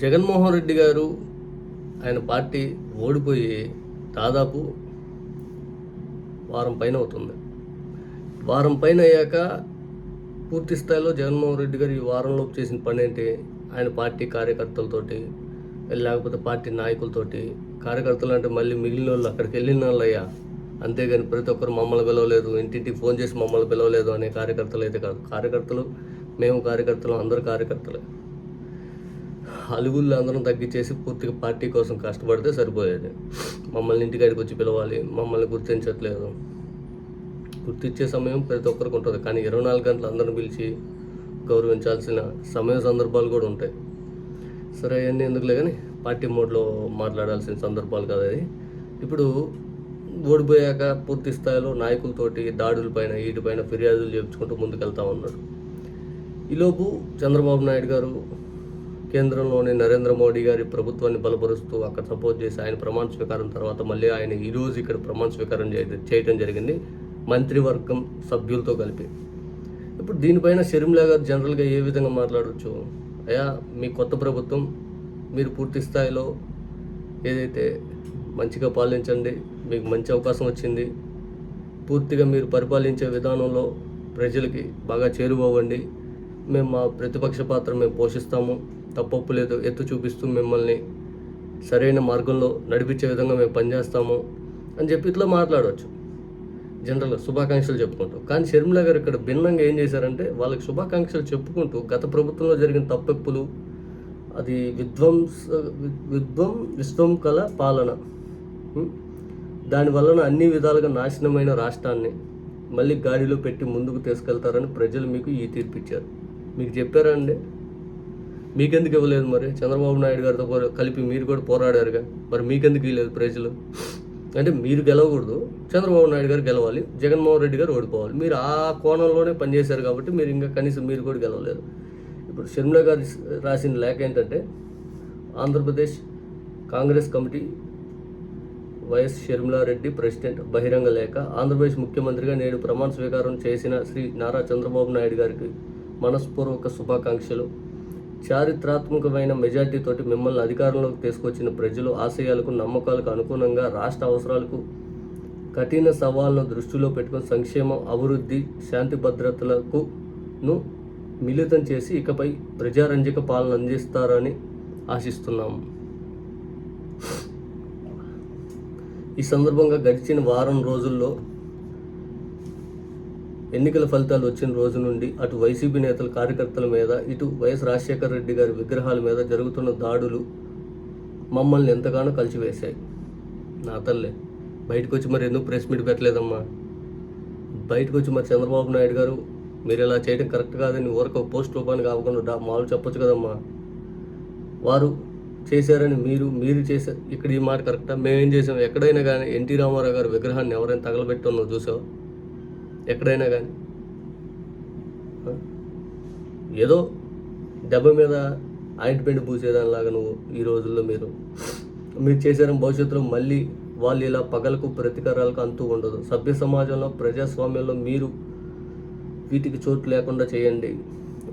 జగన్మోహన్ రెడ్డి గారు ఆయన పార్టీ ఓడిపోయి దాదాపు వారం పైన అవుతుంది. వారం పైన అయ్యాక పూర్తి స్థాయిలో జగన్మోహన్ రెడ్డి గారు ఈ వారంలోపు చేసిన పని ఏంటి? ఆయన పార్టీ కార్యకర్తలతోటి లేకపోతే పార్టీ నాయకులతోటి కార్యకర్తలు అంటే మళ్ళీ మిగిలిన వాళ్ళు అక్కడికి వెళ్ళిన వాళ్ళు అయ్యా. అంతేగాని ప్రతి ఒక్కరు మమ్మల్ని పిలవలేదు ఇంటింటికి ఫోన్ చేసి మమ్మల్ని పిలవలేదు అనే కార్యకర్తలు అయితే కాదు. కార్యకర్తలు మేము కార్యకర్తలు అందరు కార్యకర్తలే. అలుగుళ్ళు అందరం తగ్గించేసి పూర్తిగా పార్టీ కోసం కష్టపడితే సరిపోయేది. మమ్మల్ని ఇంటికాడికి వచ్చి పిలవాలి మమ్మల్ని గుర్తించట్లేదు. గుర్తించే సమయం ప్రతి ఒక్కరికి ఉంటుంది కానీ ఇరవై నాలుగు గంటలు అందరిని పిలిచి గౌరవించాల్సిన సమయ సందర్భాలు కూడా ఉంటాయి. సరే అవన్నీ ఎందుకులే కానీ పార్టీ మోడ్లో మాట్లాడాల్సిన సందర్భాలు కదా అది ఇప్పుడు ఓడిపోయాక పూర్తి స్థాయిలో నాయకులతోటి దాడులపైన వీటిపైన ఫిర్యాదులు చేయించుకుంటూ ముందుకెళ్తా ఉన్నాడు. ఈలోపు చంద్రబాబు నాయుడు గారు కేంద్రంలోని నరేంద్ర మోడీ గారి ప్రభుత్వాన్ని బలపరుస్తూ అక్కడ సపోర్ట్ చేసి ఆయన ప్రమాణ స్వీకారం తర్వాత మళ్ళీ ఆయన ఈరోజు ఇక్కడ ప్రమాణ స్వీకారం చేయడం చేయటం జరిగింది. మంత్రివర్గం సభ్యులతో కలిపి. ఇప్పుడు దీనిపైన షర్మిలా గారు జనరల్గా ఏ విధంగా మాట్లాడవచ్చు అయ్యా మీ కొత్త ప్రభుత్వం మీరు పూర్తి స్థాయిలో ఏదైతే మంచిగా పాలించండి మీకు మంచి అవకాశం వచ్చింది పూర్తిగా మీరు పరిపాలించే విధానంలో ప్రజలకి బాగా చేరువవ్వండి. మేము మా ప్రతిపక్ష పాత్ర మేము పోషిస్తాము. తప్పప్పు లేదు. ఎత్తు చూపిస్తూ మిమ్మల్ని సరైన మార్గంలో నడిపించే విధంగా మేము పనిచేస్తాము అని చెప్పి ఇట్లా మాట్లాడవచ్చు. జనరల్గా శుభాకాంక్షలు చెప్పుకుంటూ. కానీ షర్మిల గారు ఇక్కడ భిన్నంగా ఏం చేశారంటే వాళ్ళకి శుభాకాంక్షలు చెప్పుకుంటూ గత ప్రభుత్వంలో జరిగిన తప్పెప్పులు అది విధ్వంస విధ్వం విశ్వం కల పాలన దానివలన దాని వలన అన్ని విధాలుగా నాశనమైన రాష్ట్రాన్ని మళ్ళీ గాడిలో పెట్టి ముందుకు తీసుకెళ్తారని ప్రజలు మీకు ఈ తీర్పు ఇచ్చారు. మీకు చెప్పారా అండి? మీకెందుకు ఇవ్వలేదు మరి? చంద్రబాబు నాయుడు గారితో కలిపి మీరు కూడా పోరాడారుగా. మరి మీకెందుకు ఇవ్వలేదు ప్రజలు? అంటే మీరు గెలవకూడదు. చంద్రబాబు నాయుడు గారు గెలవాలి. జగన్మోహన్ రెడ్డి గారు ఓడిపోవాలి. మీరు ఆ కోణంలోనే పనిచేశారు కాబట్టి మీరు ఇంకా కనీసం మీరు కూడా గెలవలేరు. ఇప్పుడు షర్మిల గారు రాసిన లేఖ ఏంటంటే Andhra Pradesh Congress committee Y S Sharmila Reddy president బహిరంగ లేఖ. ఆంధ్రప్రదేశ్ ముఖ్యమంత్రిగా నేడు ప్రమాణ స్వీకారం చేసిన శ్రీ నారా చంద్రబాబు నాయుడు గారికి మనస్పూర్వక శుభాకాంక్షలు. చారిత్రాత్మకమైన మెజార్టీతోటి మిమ్మల్ని అధికారంలోకి తీసుకొచ్చిన ప్రజలు ఆశయాలకు నమ్మకాలకు అనుగుణంగా రాష్ట్ర అవసరాలకు కఠిన సవాళ్ళను దృష్టిలో పెట్టుకుని సంక్షేమం అభివృద్ధి శాంతి భద్రతలకు ను మిళితం చేసి ఇకపై ప్రజారంజక పాలన అందిస్తారని ఆశిస్తున్నాము ఈ సందర్భంగా గడిచిన వారం రోజుల్లో ఎన్నికల ఫలితాలు వచ్చిన రోజు నుండి అటు వైసీపీ నేతల కార్యకర్తల మీద ఇటు వైఎస్ రాజశేఖర రెడ్డి గారి విగ్రహాల మీద జరుగుతున్న దాడులు మమ్మల్ని ఎంతగానో కలిసివేశాయి. నా తల్లే బయటకు వచ్చి మరి ఎందుకు ప్రెస్ మీట్ పెట్టలేదమ్మా? బయటకు వచ్చి మరి చంద్రబాబు నాయుడు గారు మీరు ఇలా చేయడం కరెక్ట్ కాదని ఊరక పోస్ట్ రూపానికి కాకుండా మామూలు చెప్పొచ్చు కదమ్మా? వారు చేశారని మీరు మీరు చేశారు ఇక్కడ ఈ మాట కరెక్టా? మేమేం చేసాం? ఎక్కడైనా కానీ ఎన్టీ రామారావు గారి విగ్రహాన్ని ఎవరైనా తగలబెట్టున్నో చూసావు? ఎక్కడైనా కానీ. ఏదో దెబ్బ మీద ఆయింట్మెంట్ పూసేదానిలాగా నువ్వు ఈ రోజుల్లో మీరు. మీరు చేశారని భవిష్యత్తులో మళ్ళీ వాళ్ళు ఇలా పగలకు ప్రతీకారాలకు అంతూ ఉండదు. సభ్య సమాజంలో ప్రజాస్వామ్యంలో మీరు వీటికి చోటు లేకుండా చేయండి.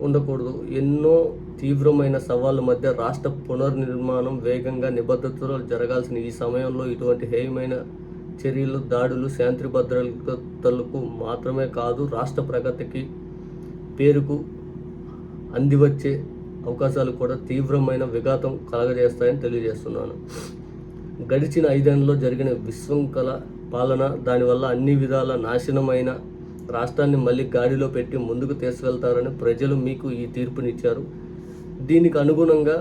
ఉండకూడదు. ఎన్నో తీవ్రమైన సవాళ్ళ మధ్య రాష్ట్ర పునర్నిర్మాణం వేగంగా నిబద్ధతలో జరగాల్సిన ఈ సమయంలో ఇటువంటి హేయమైన చర్యలు దాడులు శాంతి భద్రతలకు మాత్రమే కాదు రాష్ట్ర ప్రగతికి పేరుకు అందివచ్చే అవకాశాలు కూడా తీవ్రమైన విఘాతం కలగజేస్తాయని తెలియజేస్తున్నాను. గడిచిన ఐదేళ్ళలో జరిగిన విశృంఖల పాలన దానివల్ల అన్ని విధాల నాశనమైన రాష్ట్రాన్ని మళ్ళీ గాడిలో పెట్టి ముందుకు తీసుకెళ్తారని ప్రజలు మీకు ఈ తీర్పునిచ్చారు. దీనికి అనుగుణంగా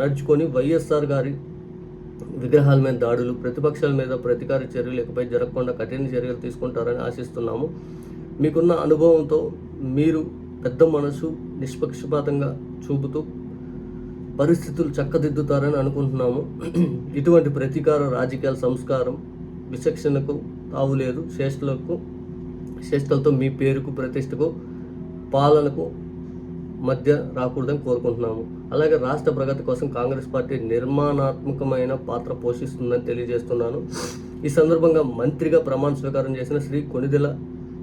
నడుచుకొని వైఎస్ఆర్ గారి విగ్రహాల మీద దాడులు ప్రతిపక్షాల మీద ప్రతీకార చర్యలు ఇకపై జరగకుండా కఠిన చర్యలు తీసుకుంటారని ఆశిస్తున్నాము. మీకున్న అనుభవంతో మీరు పెద్ద మనసు నిష్పక్షపాతంగా చూపుతూ పరిస్థితులు చక్కదిద్దుతారని అనుకుంటున్నాము. ఇటువంటి ప్రతీకార రాజకీయాల సంస్కారం విచక్షణకు తావులేదు శ్రేష్ఠులకు శ్రేష్ఠలతో మీ పేరుకు ప్రతిష్టకు పాలనకు మధ్య రాకూడదని కోరుకుంటున్నాము. అలాగే రాష్ట్ర ప్రగతి కోసం కాంగ్రెస్ పార్టీ నిర్మాణాత్మకమైన పాత్ర పోషిస్తుందని తెలియజేస్తున్నాను. ఈ సందర్భంగా మంత్రిగా ప్రమాణ స్వీకారం చేసిన శ్రీ కొనిదెల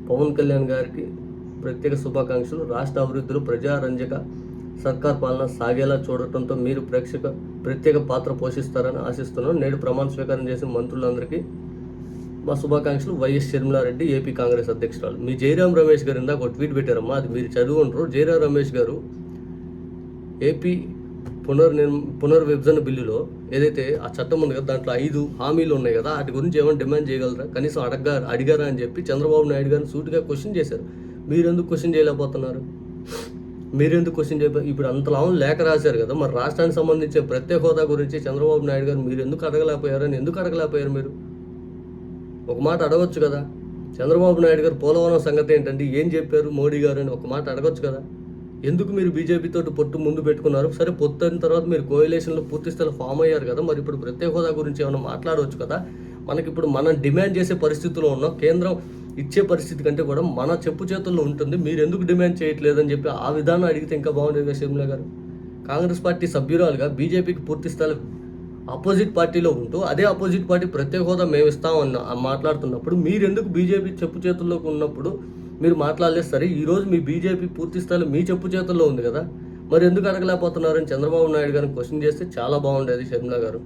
పవన్ కళ్యాణ్ గారికి ప్రత్యేక శుభాకాంక్షలు. రాష్ట్ర అభివృద్ధిలో ప్రజారంజక సర్కార్ పాలన సాగేలా చూడటంతో మీరు ప్రేక్షక ప్రత్యేక పాత్ర పోషిస్తారని ఆశిస్తున్నాను. నేడు ప్రమాణ స్వీకారం చేసిన మంత్రులందరికీ మా శుభాకాంక్షలు వైఎస్ షర్మిలారెడ్డి ఏపీ కాంగ్రెస్ అధ్యక్షురాలు. మీ జయరాం రమేష్ గారు ఇందాక ఒక ట్వీట్ పెట్టారమ్మా అది మీరు చదువుకుంటారు. జయరాం రమేష్ గారు ఏపీ పునర్నిర్మ పునర్విభజన బిల్లులో ఏదైతే ఆ చట్టం ఉంది కదా దాంట్లో ఐదు హామీలు ఉన్నాయి కదా వాటి గురించి ఏమైనా డిమాండ్ చేయగలరా? కనీసం అడగారు అడిగారా అని చెప్పి చంద్రబాబు నాయుడు గారిని సూటిగా క్వశ్చన్ చేశారు. మీరెందుకు క్వశ్చన్ చేయలేకపోతున్నారు? మీరెందుకు క్వశ్చన్ చేయబో ఇప్పుడు అంత లాభం లేఖ రాశారు కదా మరి రాష్ట్రానికి సంబంధించిన ప్రత్యేక హోదా గురించి చంద్రబాబు నాయుడు గారు మీరు ఎందుకు అడగలేకపోయారని ఎందుకు అడగలేకపోయారు మీరు? ఒక మాట అడగొచ్చు కదా? చంద్రబాబు నాయుడు గారు పోలవరం సంగతి ఏంటంటే ఏం చెప్పారు మోడీ గారు అని ఒక మాట అడగొచ్చు కదా? ఎందుకు మీరు బీజేపీతో పొట్టు ముందు పెట్టుకున్నారు? సరే పొత్తు అయిన తర్వాత మీరు కోయలేషన్లో పూర్తి స్థాయిలో ఫామ్ అయ్యారు కదా మరి ఇప్పుడు ప్రత్యేక హోదా గురించి ఏమైనా మాట్లాడవచ్చు కదా? మనకి ఇప్పుడు మనం డిమాండ్ చేసే పరిస్థితిలో ఉన్నాం. కేంద్రం ఇచ్చే పరిస్థితి కంటే కూడా మన చెప్పు చేతుల్లో ఉంటుంది. మీరు ఎందుకు డిమాండ్ చేయట్లేదని చెప్పి ఆ విధానం అడిగితే ఇంకా బాగుండేది కదా షర్మిల గారు? కాంగ్రెస్ పార్టీ సభ్యురాలుగా బీజేపీకి పూర్తి స్థాయిలో ఆపోజిట్ పార్టీలో ఉంటూ అదే ఆపోజిట్ పార్టీ ప్రత్యేక హోదా మేము ఇస్తామన్న మాట్లాడుతున్నప్పుడు మీరు ఎందుకు బీజేపీ చెప్పు చేతుల్లోకి ఉన్నప్పుడు మీరు మాట్లాడలేదు సరే ఈరోజు మీ బీజేపీ పూర్తి స్థాయిలో మీ చెప్పు చేతుల్లో ఉంది కదా. మరి ఎందుకు అడగలేకపోతున్నారని చంద్రబాబు నాయుడు గారిని క్వశ్చన్ చేస్తే చాలా బాగుండేది షర్మిల గారు.